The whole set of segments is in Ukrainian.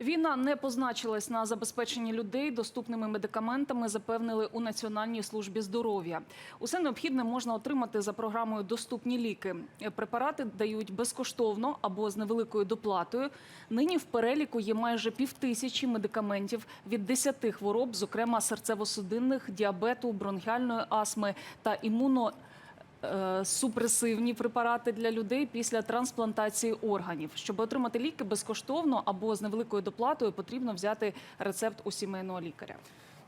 Війна не позначилась на забезпеченні людей доступними медикаментами, запевнили у Національній службі здоров'я. Усе необхідне можна отримати за програмою Доступні ліки. Препарати дають безкоштовно або з невеликою доплатою. Нині в переліку є майже півтисячі медикаментів від 10 хвороб, зокрема серцево-судинних, діабету, бронхіальної астми та імуно супресивні препарати для людей після трансплантації органів. Щоб отримати ліки безкоштовно або з невеликою доплатою, потрібно взяти рецепт у сімейного лікаря.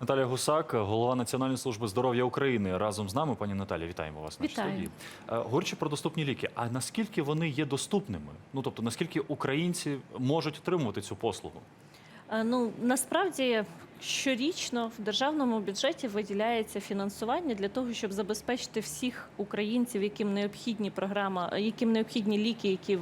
Наталія Гусак, голова Національної служби здоров'я України, разом з нами. Пані Наталі, вітаємо вас на Вітаю. студії. Е, Говорячи про доступні ліки, а наскільки вони є доступними? Ну тобто, наскільки українці можуть отримувати цю послугу? Е, Ну насправді щорічно в державному бюджеті виділяється фінансування для того, щоб забезпечити всіх українців, яким необхідні програма, яким необхідні ліки, які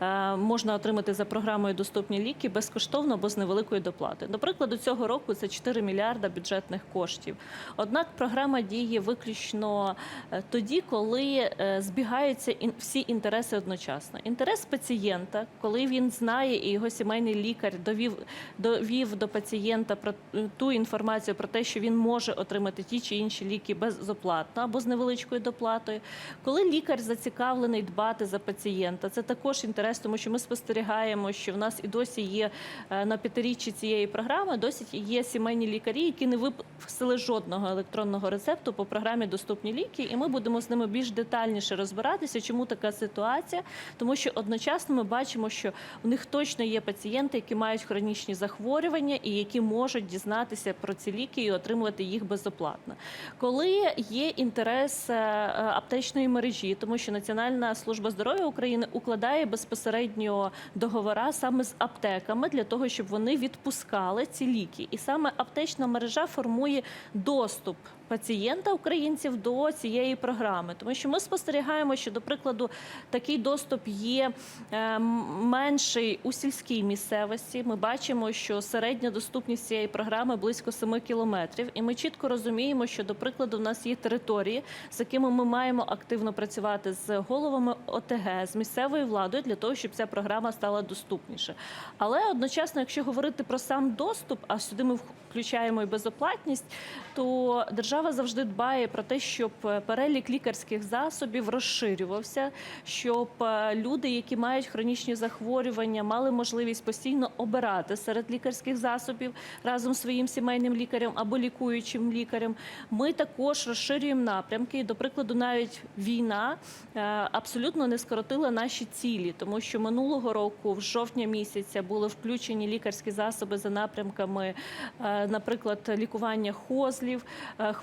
е, можна отримати за програмою Доступні ліки безкоштовно або з невеликою доплатою. До прикладу, цього року це 4 мільярда бюджетних коштів. Однак програма діє виключно е, тоді, коли е, збігаються всі інтереси одночасно. Інтерес пацієнта, коли він знає і його сімейний лікар довів довів до пацієнта про ту інформацію про те, що він може отримати ті чи інші ліки безоплатно або з невеличкою доплатою. Коли лікар зацікавлений дбати за пацієнта, це також інтерес, тому що ми спостерігаємо, що в нас і досі є е, на п'ятиріччі цієї програми, досі є сімейні лікарі, які не виписали жодного електронного рецепту по програмі Доступні ліки, і ми будемо з ними більш детальніше розбиратися, чому така ситуація, тому що одночасно ми бачимо, що у них точно є пацієнти, які мають хронічні захворювання і які можуть дізнатися про ці ліки і отримувати їх безоплатно. Коли є інтерес е, аптечної мережі, тому що Національна служба здоров'я України укладає безпосередньо договора саме з аптеками для того, щоб вони відпускали ці ліки, і саме аптечна мережа формує доступ. Пацієнта українців до цієї програми, тому що ми спостерігаємо, що до прикладу такий доступ є е, менший у сільській місцевості. Ми бачимо, що середня доступність цієї програми близько 7 кілометрів, і ми чітко розуміємо, що до прикладу в нас є території, з якими ми маємо активно працювати з головами ОТГ, з місцевою владою для того, щоб ця програма стала доступніше. Але одночасно, якщо говорити про сам доступ, а сюди ми включаємо і безоплатність, то держава завжди дбає про те, щоб е, перелік лікарських засобів розширювався, щоб е, люди, які мають хронічні захворювання, мали можливість постійно обирати серед лікарських засобів разом з своїм сімейним лікарем або лікуючим лікарем. Ми також розширюємо напрямки. До прикладу, навіть війна е, абсолютно не скоротила наші цілі, тому що минулого року, в жовтня місяця, були включені лікарські засоби за напрямками, наприклад, лікування хозлів,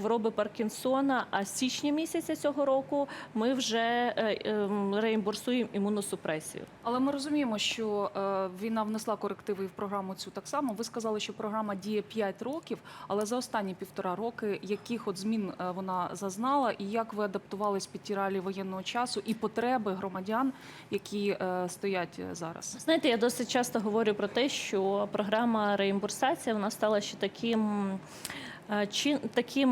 хвороби Паркінсона. А з січня місяця цього року ми вже е, ем, реімбурсуємо імуносупресію. Але ми розуміємо, що е, війна внесла корективи в програму цю так само. Ви сказали, що програма діє 5 років, але за останні півтора роки яких от змін е, вона зазнала, і як ви адаптувались під ті реалії воєнного часу і потреби громадян, які стоять зараз? Знаєте, я досить часто говорю про те, що програма реімбурсація вона стала ще таким. Чи таким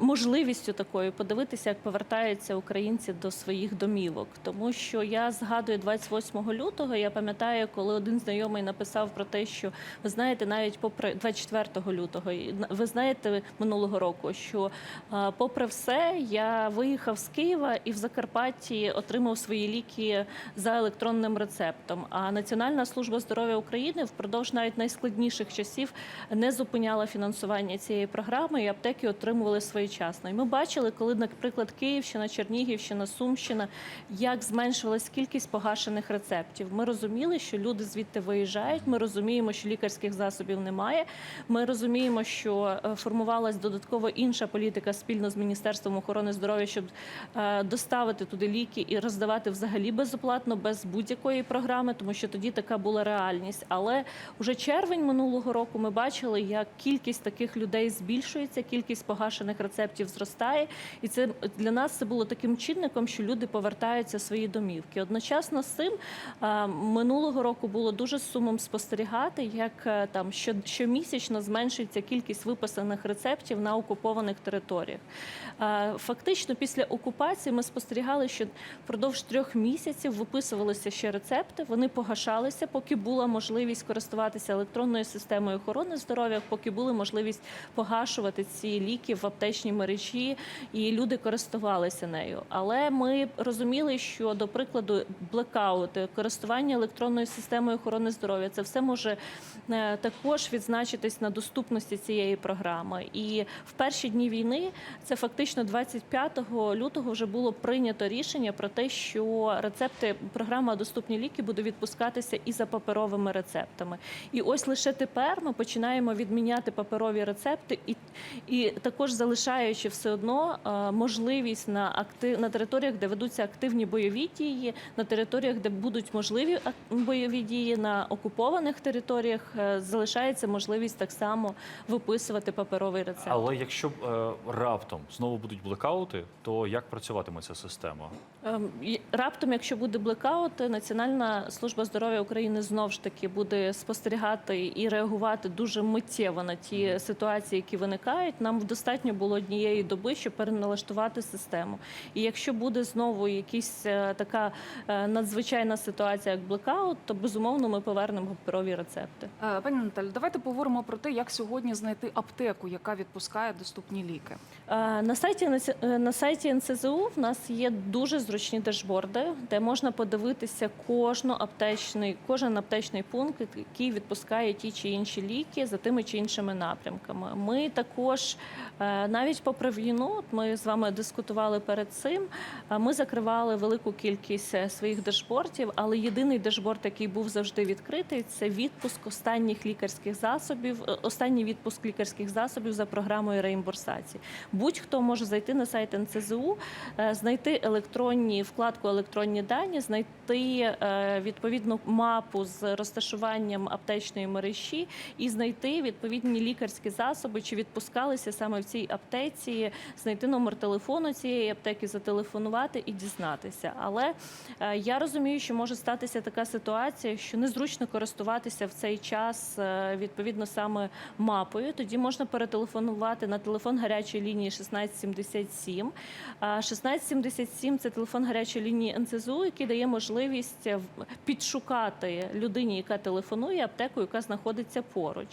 можливістю такою подивитися, як повертаються українці до своїх домівок, тому що я згадую 28 лютого. Я пам'ятаю, коли один знайомий написав про те, що ви знаєте, навіть попри 24 лютого, ви знаєте минулого року, що попри все, я виїхав з Києва і в Закарпатті отримав свої ліки за електронним рецептом. А Національна служба здоров'я України впродовж навіть найскладніших часів не зупиняла фінансування цієї програми, і аптеки отримували своєчасно. І ми бачили, коли, наприклад, Київщина, Чернігівщина, Сумщина, як зменшувалась кількість погашених рецептів. Ми розуміли, що люди звідти виїжджають. Ми розуміємо, що лікарських засобів немає. Ми розуміємо, що е, формувалась додатково інша політика спільно з Міністерством охорони здоров'я, щоб е, доставити туди ліки і роздавати взагалі безоплатно, без будь-якої програми, тому що тоді така була реальність. Але уже червень минулого року ми бачили, як кількість таких людей збільшилася. Збільшується, кількість погашених рецептів зростає, і це для нас це було таким чинником, що люди повертаються в свої домівки. Одночасно з цим минулого року було дуже сумом спостерігати, як е, там що, щомісячно зменшується кількість виписаних рецептів на окупованих територіях. Фактично, після окупації ми спостерігали, що впродовж трьох місяців виписувалися ще рецепти. Вони погашалися, поки була можливість користуватися електронною системою охорони здоров'я, поки була можливість погашувати ці ліки в аптечній мережі, і люди користувалися нею. Але ми розуміли, що до прикладу блекаути, користування електронною системою охорони здоров'я, це все може е, також відзначитись на доступності цієї програми. І в перші дні війни це фактично 25 лютого вже було прийнято рішення про те, що рецепти програма Доступні ліки буде відпускатися і за паперовими рецептами. І ось лише тепер ми починаємо відміняти паперові рецепти, і, і також залишаючи все одно е, можливість на актив на територіях, де ведуться активні бойові дії, на територіях, де будуть можливі бойові дії, на окупованих територіях е, залишається можливість так само виписувати паперовий рецепт. Але якщо е, раптом знову будуть блекаути, то як працюватиме ця система? Ем, Раптом, якщо буде блекаут, Національна служба здоров'я України знов ж таки буде спостерігати і реагувати дуже миттєво на ті ситуації, які виникають. Нам достатньо було однієї доби, щоб переналаштувати систему. І якщо буде знову якась е, така е, надзвичайна ситуація, як блекаут, то безумовно ми повернемо паперові рецепти. Е, Пані Наталі, давайте поговоримо про те, як сьогодні знайти аптеку, яка відпускає доступні ліки. На сайті на сайті НСЗУ в нас є дуже зручні дашборди, де можна подивитися кожну аптечний, кожен аптечний пункт, який відпускає ті чи інші ліки за тими чи іншими напрямками. Ми також е, навіть попри війну, ми з вами дискутували перед цим. Ми закривали велику кількість е, своїх дашбортів, але єдиний дашборд, який був завжди відкритий, це відпуск останніх лікарських засобів, е, останній відпуск лікарських засобів за програмою реімбурсації. Будь-хто може зайти на сайт НЦЗУ, знайти електронні вкладку електронні дані, знайти відповідну мапу з розташуванням аптечної мережі і знайти відповідні лікарські засоби, чи відпускалися саме в цій аптеці, знайти номер телефону цієї аптеки, зателефонувати і дізнатися. Але е, я розумію, що може статися така ситуація, що незручно користуватися в цей час е, відповідно саме мапою. Тоді можна перетелефонувати на телефон гарячої лінії 1677. А 1677 – це телефон гарячої лінії НЦЗУ, який дає можливість е, підшукати людині, яка телефонує, аптеку, яка знаходиться поруч.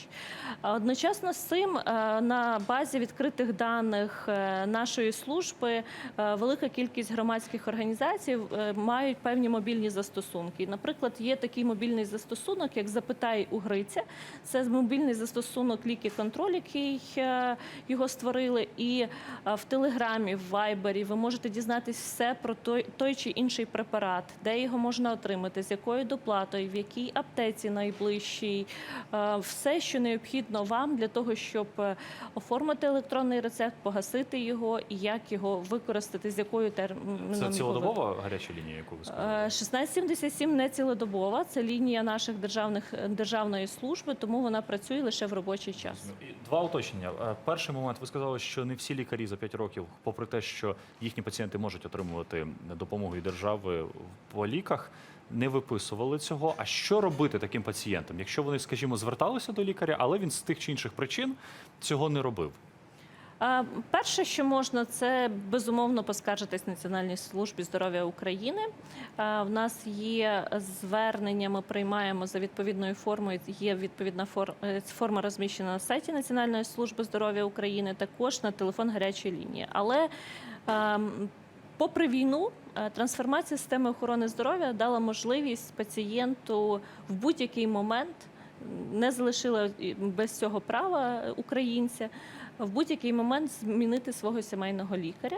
Одночасно з цим на базі відкритих даних е, нашої служби е, велика кількість громадських організацій е, мають певні мобільні застосунки. Наприклад, є такий мобільний застосунок, як Запитай у Гриця. Це мобільний застосунок ліки контроль, який його створили. І в Телеграмі, в Вайбері ви можете дізнатись все про той, той чи інший препарат, де його можна отримати, з якою доплатою, в якій аптеці найближчій, все, що необхідно вам для того, щоб оформити електронний рецепт, погасити його і як його використати, з якою терміном Це цілодобова гаряча лінія, яку ви Е, сказали? 1677 не цілодобова, це лінія наших державних державної служби, тому вона працює лише в робочий час. Два уточнення. Е, Перший момент ви сказали, що не всі лікарі за 5 років, попри те, що їхні пацієнти можуть отримувати допомогу від держави по ліках, не виписували цього. А що робити таким пацієнтам, якщо вони, скажімо, зверталися до лікаря, але він з тих чи інших причин цього не робив? Перше, що можна, це безумовно поскаржитись Національній службі здоров'я України. В нас є звернення, ми приймаємо за відповідною формою. Є відповідна е, форма розміщена на сайті Національної служби здоров'я України, також на телефон гарячої лінії. Але ем, Попри війну, е, трансформація системи охорони здоров'я дала можливість пацієнту в будь-який момент не залишила без цього права українця в будь-який момент змінити свого сімейного лікаря.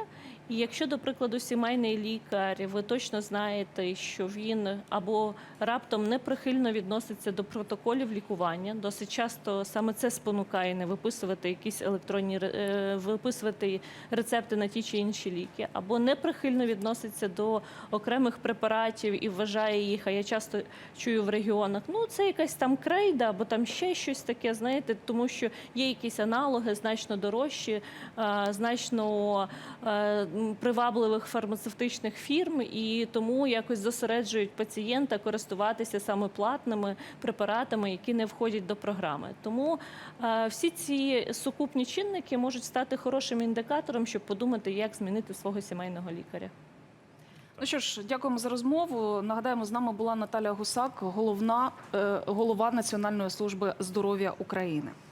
І якщо, до прикладу, сімейний лікар, ви точно знаєте, що він або раптом неприхильно відноситься до протоколів лікування, досить часто саме це спонукає не виписувати якісь електронні е, виписувати рецепти на ті чи інші ліки, або неприхильно відноситься до окремих препаратів і вважає їх. А я часто чую в регіонах, ну це якась там крейда, або там ще щось таке, знаєте, тому що є якісь аналоги, значить значно дорожчі, е, значно е, привабливих фармацевтичних фірм, і тому якось зосереджують пацієнта користуватися саме платними препаратами, які не входять до програми. Тому е, всі ці сукупні чинники можуть стати хорошим індикатором, щоб подумати, як змінити свого сімейного лікаря. Ну що ж, дякуємо за розмову. Нагадаємо, з нами була Наталя Гусак, головна голова Національної служби здоров'я України.